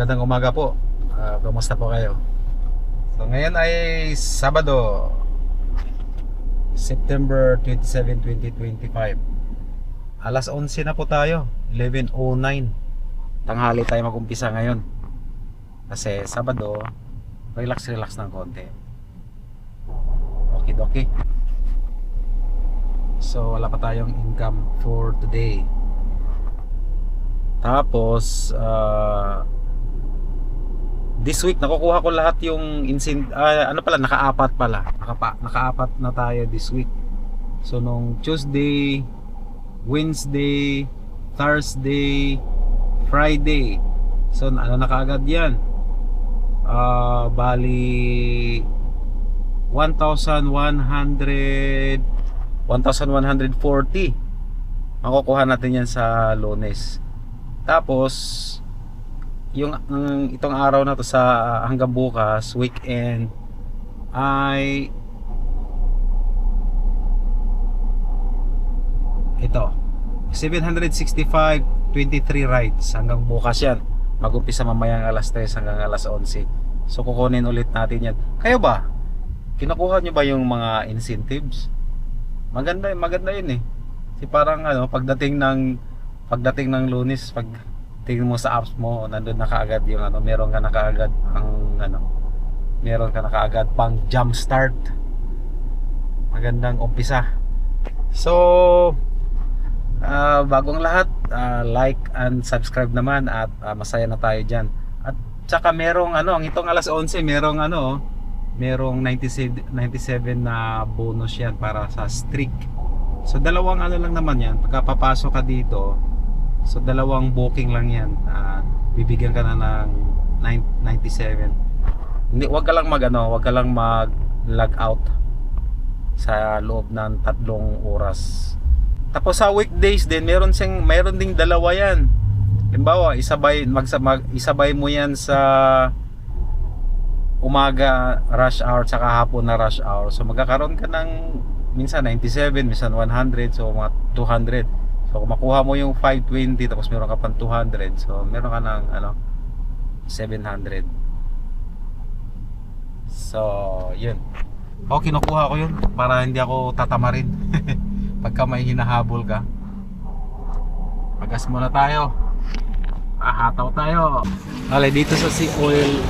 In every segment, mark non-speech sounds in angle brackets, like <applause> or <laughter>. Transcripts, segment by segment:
Magandang umaga po. Ah, kumusta po kayo? So ngayon ay Sabado, September 27, 2025. Alas 11 na po tayo, 11.09. Tanghali tayo mag-umpisa ngayon. Kasi Sabado, relax-relax ng konti. Okay, okay. So wala pa tayong income for today. Tapos, ah, this week nakukuha ko lahat yung insin ah, ano pala nakaapat pala. Nakapa, nakaapat na tayo this week. So nung Tuesday Wednesday Thursday Friday. So ano na kaagad yan? Ah bali 1,100 1,140 makukuha natin yan sa lunes. Tapos yung ang itong araw na to sa hanggang bukas weekend ay ito. 765 23 rides hanggang bukas yan. Mag-umpisa mamayang alas 3 hanggang alas 11 so kukunin ulit natin yan. Kayo ba? Kinukuha nyo ba yung mga incentives? Maganda maganda yun eh. Si parang ano pagdating ng pagdating ng lunes pag tingin mo sa apps mo nandun na kaagad yung ano meron ka na kaagad ang ano meron ka na kaagad pang jump start. Magandang umpisa. So ah, bagong lahat ah, like and subscribe naman at ah, masaya na tayo dyan. At saka merong ano ang itong alas 11 merong ano merong 97, 97 na bonus yan para sa streak. So dalawang ano lang naman yan. Pagka papasok ka dito So dalawang booking lang 'yan. At bibigyan ka na ng 9 97. Hindi wag ka lang mag ano, wag ka lang mag log out sa loob ng tatlong oras. Tapos sa weekdays din, meron siyang meron ding dalawa 'yan. Halimbawa, isabay magsa mag, isabay mo 'yan sa umaga rush hour saka hapon na rush hour. So magkakaroon ka ng minsan 97, minsan 100, so mga 200. So kung makuha mo yung 520 tapos meron ka pang 200, so meron ka ng ano 700. So, yun. O kinukuha ko yun para hindi ako tatamarin <laughs> pagka may hinahabol ka. Pagas muna tayo. Ahataw tayo. Ale, dito sa Sea Oil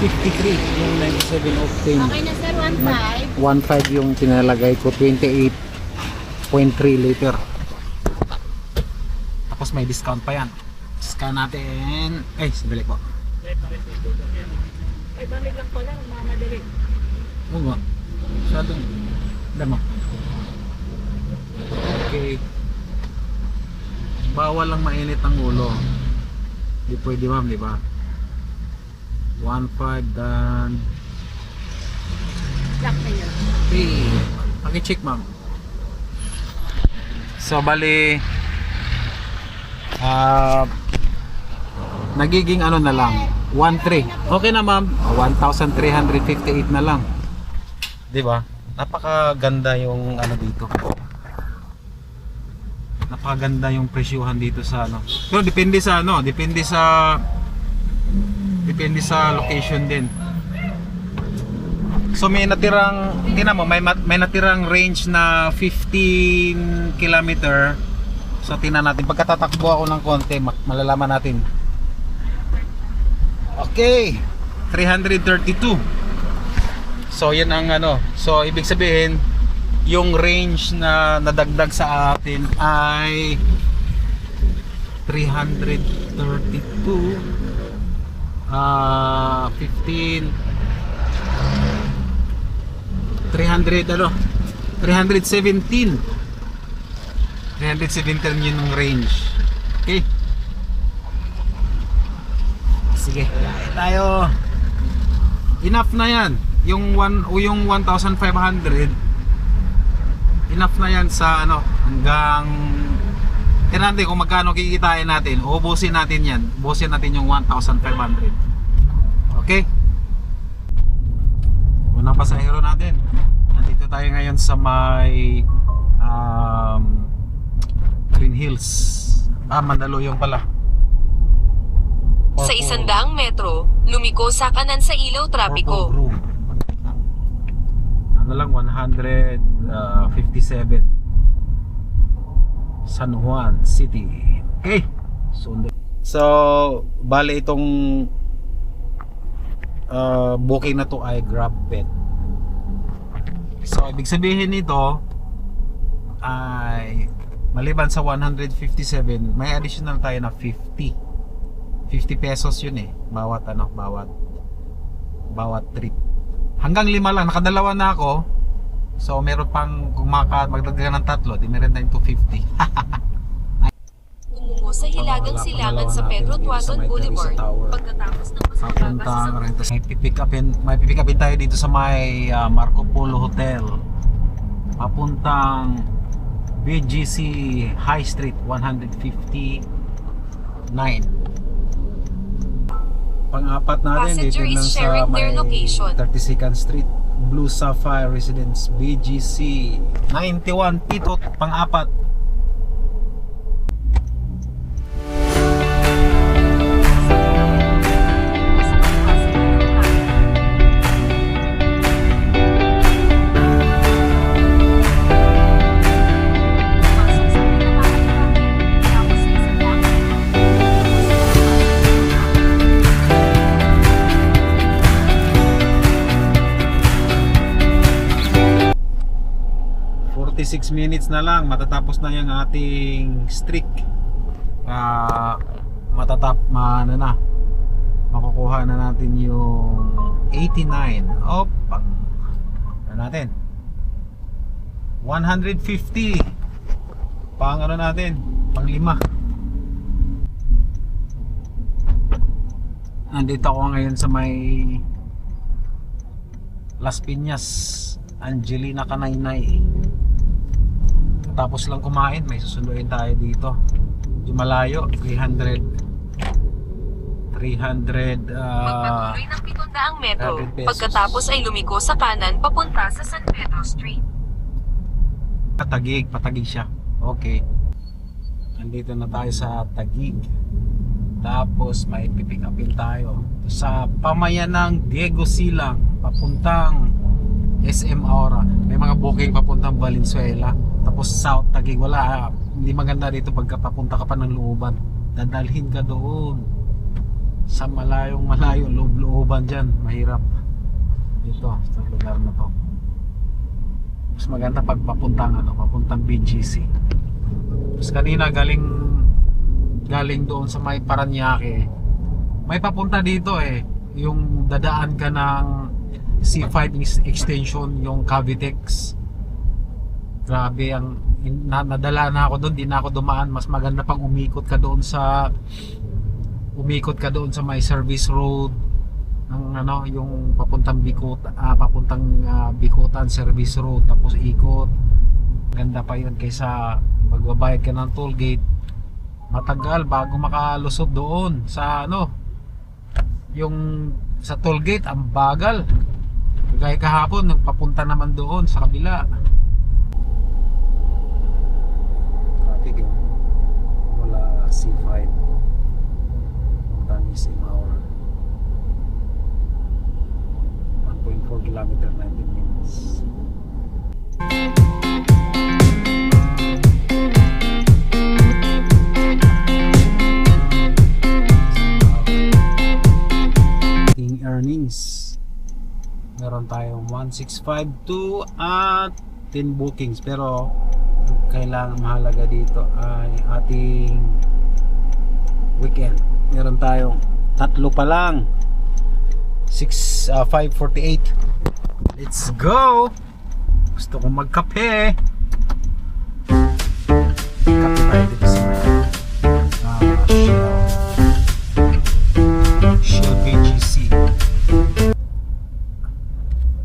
53 yung 97 octane. Okay na sir, 1.5. 1.5 yung pinalagay ko 28.3 liter tapos may discount pa yan. Scan natin. Ay sandali po. Ay, bamig lang pala, mamadali. oo nga. Masyadong damo okay. Bawal lang mainit ang ulo. Di pwede ma'am di ba? 1.5 dan Lock na yun. Okay. Paki-check ma'am. So bali ah nagiging ano na lang 1.3. Okay na ma'am. 1,358 na lang. 'Di ba? Napakaganda yung ano dito. Napakaganda yung presyuhan dito sa ano. Pero depende sa ano, depende sa depende sa location din. So may natirang, tingnan mo, may, may natirang range na 15 kilometer. So tingnan natin, pagkatatakbo ako ng konti, malalaman natin. Okay, 332. So yan ang ano, so ibig sabihin, yung range na nadagdag sa atin ay 332 ah 15 300 ano 317 317 yun yung range. Okay. Sige. Kaya tayo. Enough na yan. Yung one yung 1,500 enough na yan sa ano hanggang tingnan natin kung magkano kikitain natin. Ubusin natin yan. Ubusin natin yung 1,500 okay? Unang pasahero natin. Nandito tayo ngayon sa may um, Hills ah Mandaluyong pala Sa isandaang metro, lumiko sa kanan sa ilaw trapiko. Grove. Ano lang, 157. San Juan City. Okay. Sunday. So, bale itong uh, booking na to ay GrabBed. So, ibig sabihin nito ay maliban sa 157, may additional tayo na 50. 50 pesos yun eh. Bawat ano, bawat bawat trip. Hanggang lima lang, nakadalawa na ako. So meron pang kung maka ng tatlo, di meron tayong 250. Tumungo sa hilagang silangan sa Pedro may Boulevard. Pagkatapos ng Papuntang Rentas. May pipick upin, may pipick upin tayo dito sa may ah, Marco Polo Hotel. Papuntang BGC High Street 159. Pang-apat natin dito lang sa may their location. 32nd Street Blue Sapphire Residence BGC 91 Pitot pang-apat Forty-six minutes na lang matatapos na yung ating streak. Ah, matatap ma ano na makukuha na natin yung 89 op ano natin? 150 pang ano natin? Pang lima. Nandito ako ngayon sa may Las Piñas Angelina Kanaynay tapos lang kumain may susunduin tayo dito medyo malayo 300 300 ah, Magpatuloy ng 700 metro. 100 pesos. Pagkatapos ay lumiko sa kanan papunta sa San Pedro Street. Patagig, patagig siya. Okay. Nandito na tayo sa Tagig. Tapos may pipick upin tayo sa pamayan ng Diego Silang papuntang SM Aura. May mga booking papuntang Valenzuela. Tapos South Tagig wala hindi maganda dito pagka papunta ka pa ng looban. Dadalhin ka doon sa malayong malayo loob-looban dyan. Mahirap dito sa lugar na to. Mas maganda pag papuntang ano, papuntang BGC. Tapos kanina galing galing doon sa may Paranaque. May papunta dito eh, yung dadaan ka ng C5 ex- extension, yung Cavitex. Grabe ang na, nadala na ako doon, di na ako dumaan. Mas maganda pang umikot ka doon sa umikot ka doon sa may service road ng ano yung papuntang Bicot ah, papuntang ah, Bicotan service road tapos ikot. Ganda pa yun kaysa magbabayad ka ng toll gate. Matagal bago makalusot doon sa ano yung sa toll gate ang bagal. Kaya kahapon nagpapunta naman doon sa kabila traffic yun wala C5 punta ni Simaur 1.4 kilometer 19 minutes. Ating earnings. Meron tayong 1652 at 10 bookings. Pero ang kailangan mahalaga dito ay ating weekend. Meron tayong tatlo pa lang. 6 ah, 548 let's go! Gusto kong magkape. Kape tayo dito sa may ah, Shell. Shell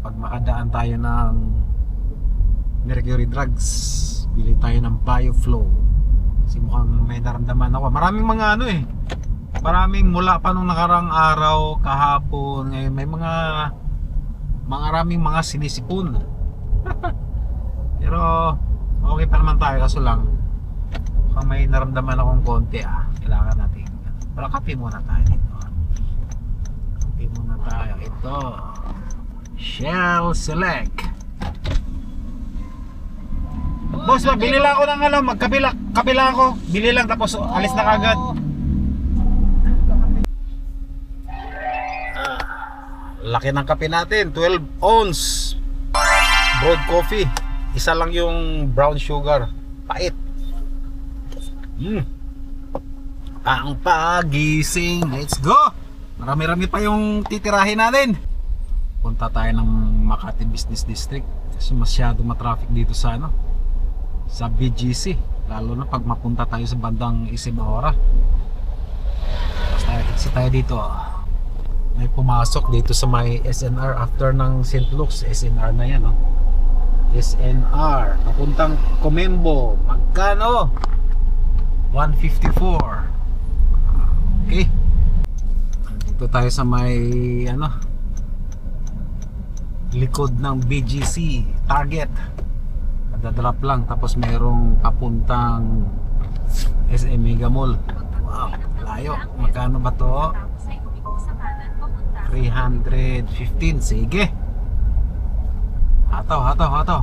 pag makadaan tayo ng Mercury Drugs bili tayo ng Bioflow kasi mukhang may naramdaman ako maraming mga ano eh maraming mula pa nung nakarang araw kahapon ngayon may mga maraming mga sinisipon <laughs> pero okay pa naman tayo kaso lang mukhang may naramdaman akong konti ah kailangan natin pero kape muna tayo dito Pin muna tayo. Ito. Shell Select. Boss, bili lang ako ng ano, magkabila, kabila ako. Bili lang tapos alis na kagad. Ah, Laki ng kape natin, 12 ounce. Broad coffee. Isa lang yung brown sugar. Pait. Mm. Ang pagising. Let's go! Marami-rami pa yung titirahin natin. Punta tayo ng Makati Business District kasi masyado matraffic dito sa ano sa BGC lalo na pag mapunta tayo sa bandang Isimahora. Basta exit tayo dito may pumasok dito sa may SNR after ng St. Luke's SNR na yan no? SNR papuntang Comembo. Magkano? 154 okay. Dito tayo sa may ano likod ng BGC Target dadrop lang tapos merong papuntang SM Mega Mall. Wow layo. Magkano ba to? 315 sige. Hataw hataw hataw.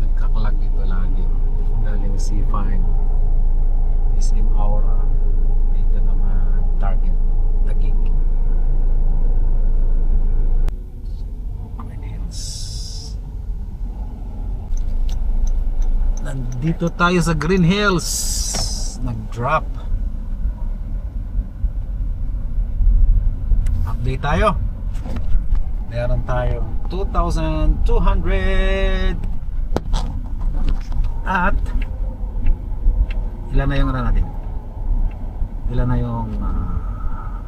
Nagkaklag dito lagi. Galing C5 is in Aura dito naman target Tagig Green Hills nandito tayo sa Green Hills. Nag drop update tayo. Meron tayong 2,200 at ilan na yung ano natin? Ilan na yung ah,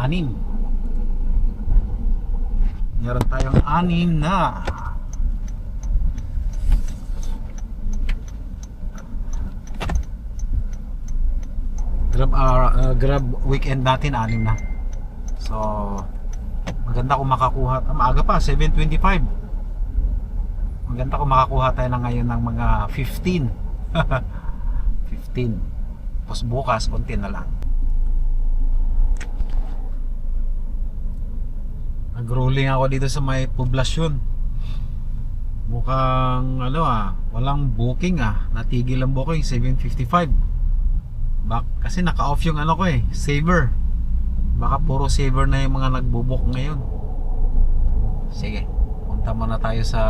anim meron tayong anim na. Grab ah, ah, grab weekend natin anim na. So maganda kung makakuha ah, maaga pa 7.25 maganda kung makakuha tayo na ngayon ng mga 15 15 <laughs> tapos bukas konti na lang nag-rolling ako dito sa may poblasyon. Mukhang ano ah walang booking ah. Natigil ang booking 7.55 Bak kasi naka-off yung ano ko eh saver. Baka puro saver na yung mga nagbo-book ngayon. Sige punta muna tayo sa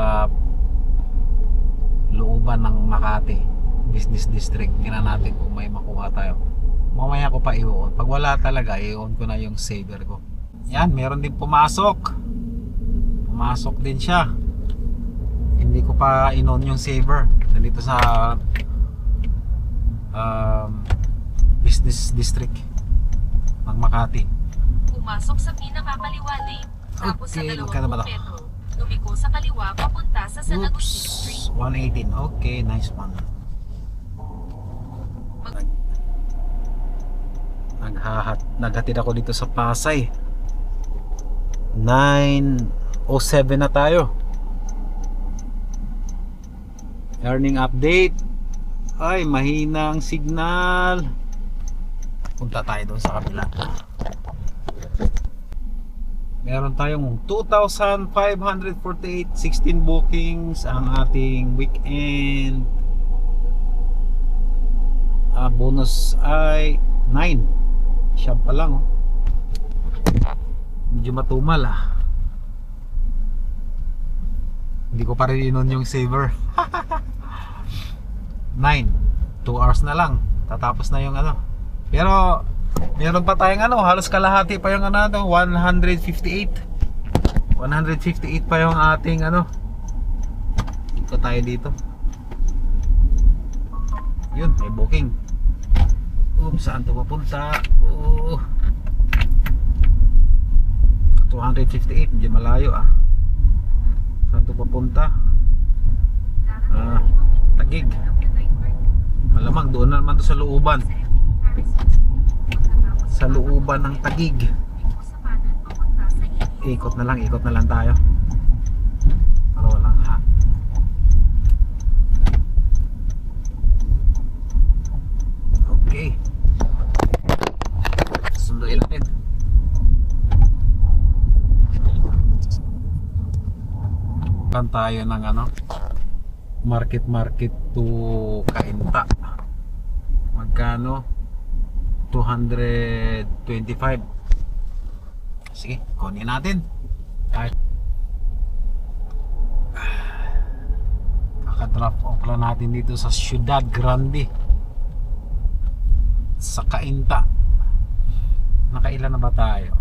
looban ng Makati Business District. Tingnan natin kung may makuha tayo. Mamaya ko pa i-on pag wala talaga i-on ko na yung saver ko yan meron din pumasok pumasok din siya hindi ko pa in-on yung saver nandito sa um, Business District ng Makati Pumasok sa pinakakaliwa lane, tapos sa Okay, to? 20 metro. Lumiko sa kaliwa papunta sa San Agustin Street. Oops, 118. Okay, nice one. Nag naghahat naghatid ako dito sa Pasay. 9:07 na tayo. Earning update. Ay, mahina ang signal. Punta tayo doon sa kabila. Meron tayong 2,548 16 bookings ang ating weekend. Ah, bonus ay 9. Siya pa lang oh. Medyo matumal ah. Hindi ko pa rin inon yung saver. <laughs> 9. 2 hours na lang. Tatapos na yung ano. Pero meron pa tayong ano, halos kalahati pa yung ano, to, 158. 158 pa yung ating ano. Dito tayo dito. Yun, may booking. Oops, saan to papunta? Oh. 258, medyo malayo ah. Saan to papunta? Ah, Tagig. Malamang doon na naman to sa looban. Sa looban ng Tagig. Ikot na lang, ikot na lang tayo. Pero walang ha. Okay. Sunduin natin. Kan tayo ng ano? Market market to Kainta. Magkano? 225. Sige, kunin natin. Kahit Kaka-drop off lang natin dito sa Ciudad Grande. Sa Kainta. Nakailan na ba tayo?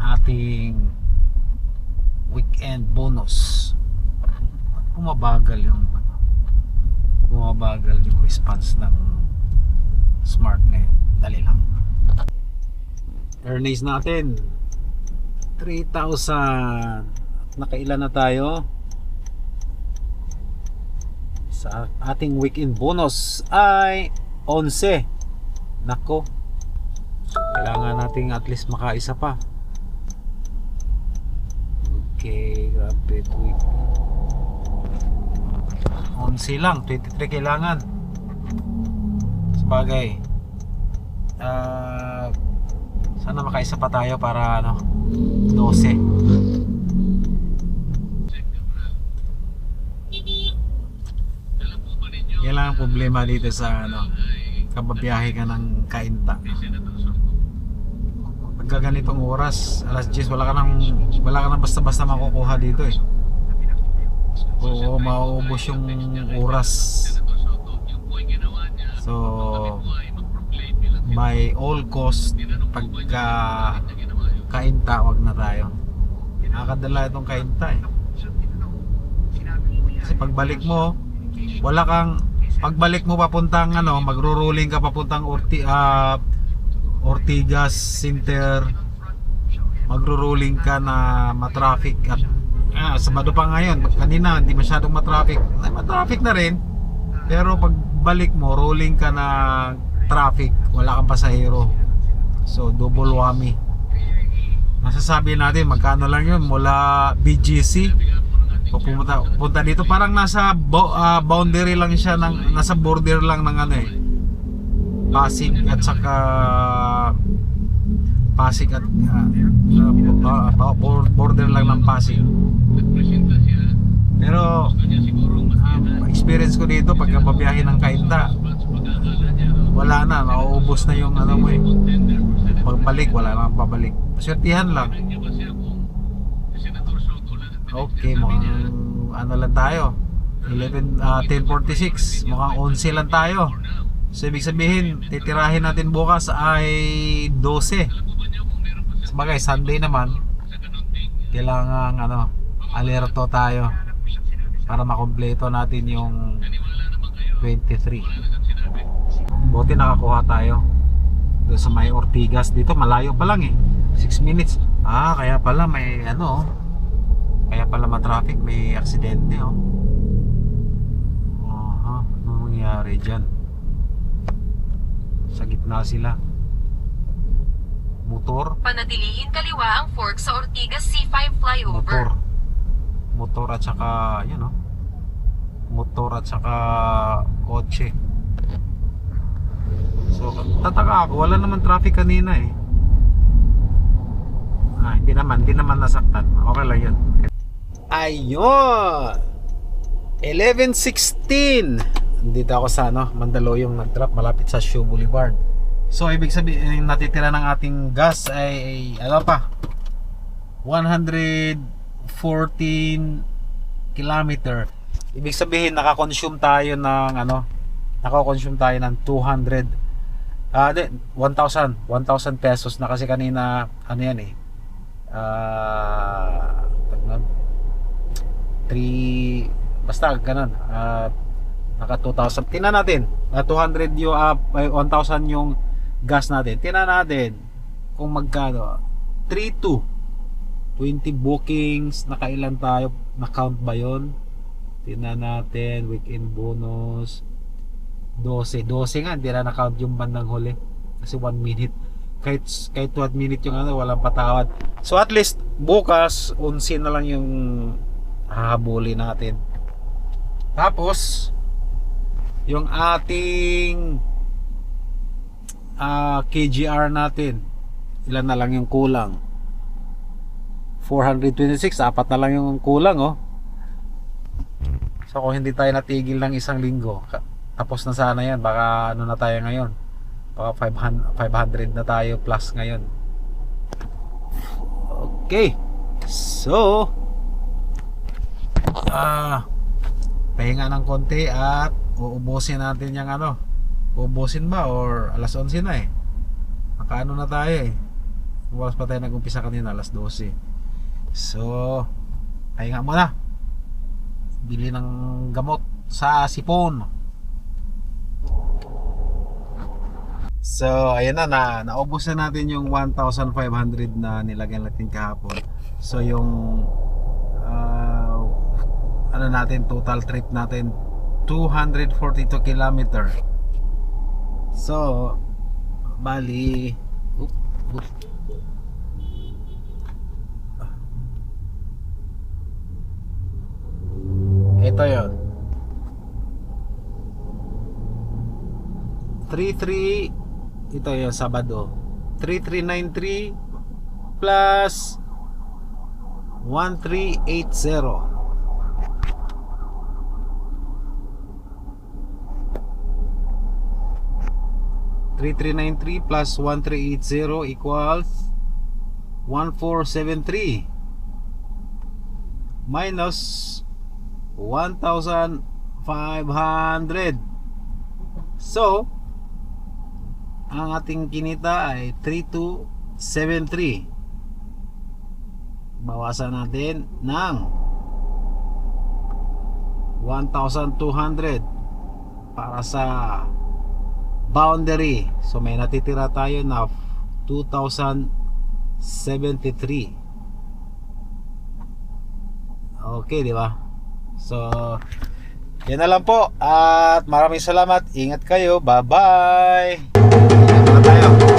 Ating weekend bonus. Bumabagal yung ano, bumabagal yung response ng smart ngayon. Dali lang. Earnings natin 3,000 Nakailan na tayo? Sa ating weekend bonus ay 11 Nako Kailangan natin at least makaisa pa Okay, grabe week 11 lang, 23 kailangan. Sabagay Ah sana makaisa pa tayo para ano 12 yan lang ang problema dito sa ano kababiyahe ka ng kainta ganitong oras. Alas 10 wala ka nang wala ka nang basta basta makukuha dito eh. Oo mauubos yung oras. So by all cost pagka kainta wag na tayo. Nakakadala itong kainta eh. Kasi pagbalik mo wala kang pagbalik mo papuntang ano magro-rolling ka papuntang Orti ah, Ortigas Center magro-rolling ka na matraffic at ah, Sabado pa ngayon kanina hindi masyadong matraffic. Ay, matraffic na rin. Pero pagbalik mo rolling ka na traffic wala kang pasahero. So double whammy. Masasabi natin magkano lang yun? Mula BGC o pumunta punta dito. Parang nasa bo- ah, boundary lang siya ng nasa border lang ng ano eh Pasig at saka Pasig at ah, bor- border lang ng Pasig pero um, experience ko dito pag pabiyahe ng Kainta wala na nauubos na yung ano mo eh pagbalik wala na pabalik swertihan lang Okay, mukhang ano lang tayo. 11 ah, 10:46. Mukhang 11 lang tayo. So ibig sabihin, titirahin natin bukas ay 12. Sabagay, Sunday naman. Kailangan ano, alerto tayo para makompleto natin yung 23. Buti nakakuha tayo. Doon sa may Ortigas dito, malayo pa lang eh. 6 minutes. Ah, kaya pala may ano, kaya pala ma-traffic, may aksidente oh. Aha, ano nangyari dyan? Sa gitna sila. Motor, Panatilihin kaliwa ang fork sa Ortigas C5 flyover. motor. Motor at saka, yun oh. Motor at saka kotse. So, tataka ako, wala naman traffic kanina eh. Ah, hindi naman, hindi naman nasaktan. Okay lang yun. Ayun! 11.16 Dito ako sa ano, Mandaluyong nag-drop malapit sa Show Boulevard. So ibig sabihin yung natitira ng ating gas ay ano pa? 114 kilometer. Ibig sabihin nakakonsume tayo ng ano? Nakakonsume tayo ng 200 ah di, 1,000 1,000 pesos na kasi kanina ano yan eh ah uh, 3 basta ganun ah naka 2,000 tingnan natin. Na 200 yung uh, 1,000 yung gas natin. Tingnan natin kung magkano. 3,2 20 bookings. Nakailan tayo? Na count ba yon tingnan natin. Weekend bonus. 12 12 nga. Hindi na na-count yung bandang huli. Kasi 1 minute. Kahit kahit 1 minute yung ano walang patawad. So at least bukas 11 na lang yung hahabulin natin. Tapos, yung ating ah, KGR natin, ilan na lang yung kulang? 426, apat na lang yung kulang oh. So kung hindi tayo natigil ng isang linggo, tapos na sana yan, baka ano na tayo ngayon. Baka 500, 500 na tayo plus ngayon. Okay. So, ah, pahinga ng konti at uubusin natin yung ano. Uubusin ba or alas 11 na eh. Nakaano na tayo eh. Oras pa tayo nag-umpisa kanina, alas 12. So, pahinga muna. Bili ng gamot sa sipon. So, ayan na, na naubos na natin yung 1,500 na nilagyan natin kahapon. So, yung ah, ano natin, total trip natin 242 kilometer. So, bali oop, oop. Ito yon 33 ito yung Sabado 3393 plus 1380 3393 plus 1380 equals 1473 minus 1,500 so ang ating kinita ay 3273 bawasan natin ng 1,200 para sa boundary. So may natitira tayo na 2,073 okay di ba? So yan na lang po. At maraming salamat. Ingat kayo. Bye bye ingat na tayo